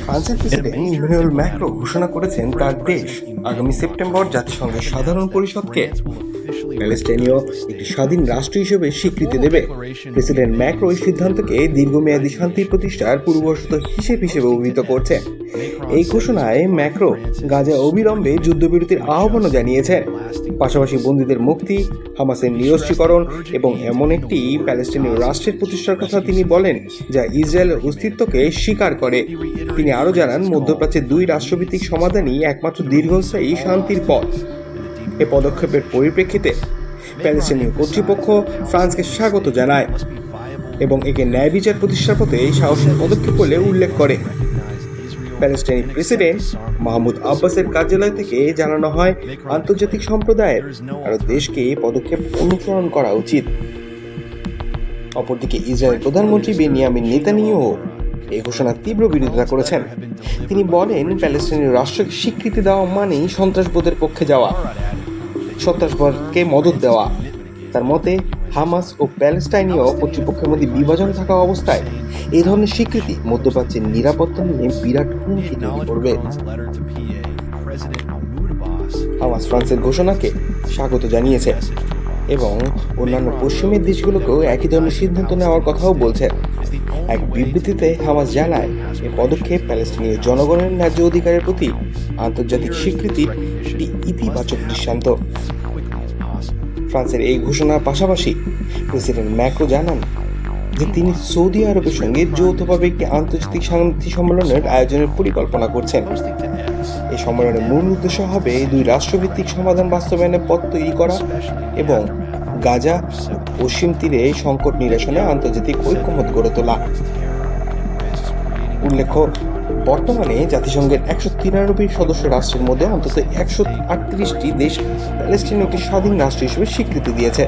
ফ্রান্সের president Emmanuel Macron ঘোষণা করেছেন তার দেশ আগামী সেপ্টেম্বর জাতিসংঘের সাধারণ পরিষদকে প্যালেস্টাইনীয় একটি স্বাধীন রাষ্ট্র হিসেবে স্বীকৃতি দেবে প্রেসিডেন্ট ম্যাক্রো এই সিদ্ধান্তকে দীর্ঘমেয়াদী শান্তি প্রতিষ্ঠার পূর্বশত হিসেব হিসেবে অভিহিত করছে এই ঘোষণায় ম্যাক্রো গাজা অবিলম্বে যুদ্ধবিরতির আহ্বানও জানিয়েছেন পাশাপাশি বন্দীদের মুক্তি হামাসের নিরস্ত্রীকরণ এবং এমন একটি প্যালেস্টাইনীয় রাষ্ট্রের প্রতিষ্ঠার কথা তিনি বলেন যা ইসরায়েলের অস্তিত্বকে স্বীকার করে। তিনি আরও জানান মধ্যপ্রাচ্যের দুই রাষ্ট্রভিত্তিক সমাধানই একমাত্র দীর্ঘস্থায়ী শান্তির পথ। এ পদক্ষেপের পরিপ্রেক্ষিতে প্যালেস্টাইনীয় কর্তৃপক্ষ ফ্রান্সকে স্বাগত জানায় এবং একে ন্যায় বিচার প্রতিষ্ঠার পথে এই সাহসী পদক্ষেপ বলে উল্লেখ করে। প্যালেস্টাইনি প্রেসিডেন্ট মাহমুদ আব্বাসের কার্যালয় থেকে জানানো হয়, আন্তর্জাতিক সম্প্রদায়ের আরও দেশকে এই পদক্ষেপ অনুসরণ করা উচিত। অপরদিকে ইসরায়েল প্রধানমন্ত্রী বেনিয়ামিন নেতানিয়াহু এই ঘোষণার তীব্র বিরোধিতা করেছেন। তিনি বলেন প্যালেস্টাইনের রাষ্ট্রকে স্বীকৃতি দেওয়া মানেই সন্ত্রাসবাদের পক্ষে যাওয়া। সন্ত্রাসবাদকে মদত দেওয়া। তার মতে, হামাস ও প্যালেস্টাইনীয় কর্তৃপক্ষের মধ্যে বিভাজন থাকা অবস্থায় এই ধরনের স্বীকৃতি মধ্যপ্রাচ্যের নিরাপত্তা নিয়ে বিরাট হুমকি তৈরি করবে। হামাস ফ্রান্সের ঘোষণাকে স্বাগত জানিয়েছে এবং অন্যান্য পশ্চিমের দেশগুলোকেও একই ধরনের সিদ্ধান্ত নেওয়ার কথাও বলছে। এক বিবৃতিতে হামাস জানায় এই পদক্ষেপ প্যালেস্টিনীয় জনগণের ন্যায্য অধিকারের প্রতি আন্তর্জাতিক স্বীকৃতির একটি ইতিবাচক দৃষ্টান্ত। ফ্রান্সের এই ঘোষণার পাশাপাশি প্রেসিডেন্ট ম্যাক্রো জানান যে তিনি সৌদি আরবের সঙ্গে যৌথভাবে একটি আন্তর্জাতিক শান্তি সম্মেলনের আয়োজনের পরিকল্পনা করছেন। এই সম্মেলনের মূল উদ্দেশ্য হবে দুই রাষ্ট্রভিত্তিক সমাধান বাস্তবায়নের পথ তৈরি করা এবং গাজা পশ্চিম তীরে সংকট নিরসনে আন্তর্জাতিক ঐক্যমত গড়ে তোলা। উল্লেখ্য, বর্তমানে জাতিসংঘের একশো তিরানব্বই সদস্য রাষ্ট্রের মধ্যে অন্তত একশো আটত্রিশটি দেশ প্যালেস্টিন একটি স্বাধীন রাষ্ট্র হিসেবে স্বীকৃতি দিয়েছে।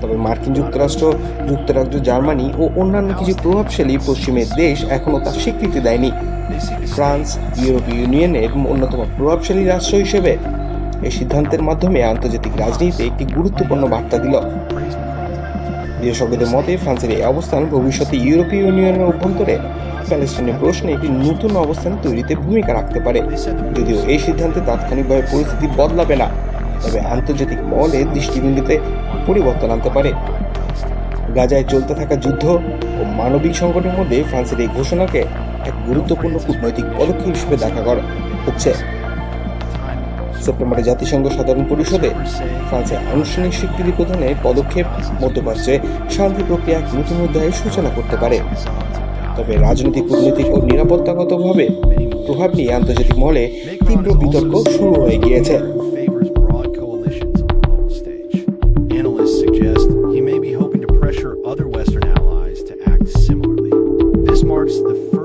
তবে মার্কিন যুক্তরাষ্ট্র, যুক্তরাজ্য জার্মানি ও অন্যান্য কিছু প্রভাবশালী পশ্চিমের দেশ এখনও তার স্বীকৃতি দেয়নি। ফ্রান্স ইউরোপীয় ইউনিয়নের অন্যতম প্রভাবশালী রাষ্ট্র হিসেবে এই সিদ্ধান্তের মাধ্যমে আন্তর্জাতিক রাজনীতিতে একটি গুরুত্বপূর্ণ বার্তা দিল। বিশেষজ্ঞদের মতে, ফ্রান্সের এই অবস্থান ভবিষ্যতে ইউরোপীয় ইউনিয়নের অভ্যন্তরে। প্যালেস্টাইনের প্রশ্নে একটি নতুন অবস্থান তৈরিতে ভূমিকা রাখতে পারে। যদিও এই সিদ্ধান্তে তাৎক্ষণিকভাবে পরিস্থিতি বদলাবে না, তবে আন্তর্জাতিক মহলে দৃষ্টিভঙ্গিতে পরিবর্তন আনতে পারে। গাজায় চলতে থাকা যুদ্ধ ও মানবিক সংকটের মধ্যে ফ্রান্সের এই ঘোষণাকে এক গুরুত্বপূর্ণ কূটনৈতিক পদক্ষেপ হিসেবে দেখা করা হচ্ছে। সেপ্টেম্বরে জাতিসংঘ সাধারণ পরিষদে ফ্রান্সের আনুষ্ঠানিক স্বীকৃতি প্রদানের পদক্ষেপ মধ্যপ্রাচ্যে শান্তি প্রক্রিয়া এক নতুন অধ্যায়ের সূচনা করতে পারে। তবে রাজনৈতিক, কূটনৈতিক ও নিরাপত্তাগতভাবে প্রভাব নিয়ে আন্তর্জাতিক মহলে তীব্র বিতর্ক শুরু হয়ে গিয়েছে। Marks the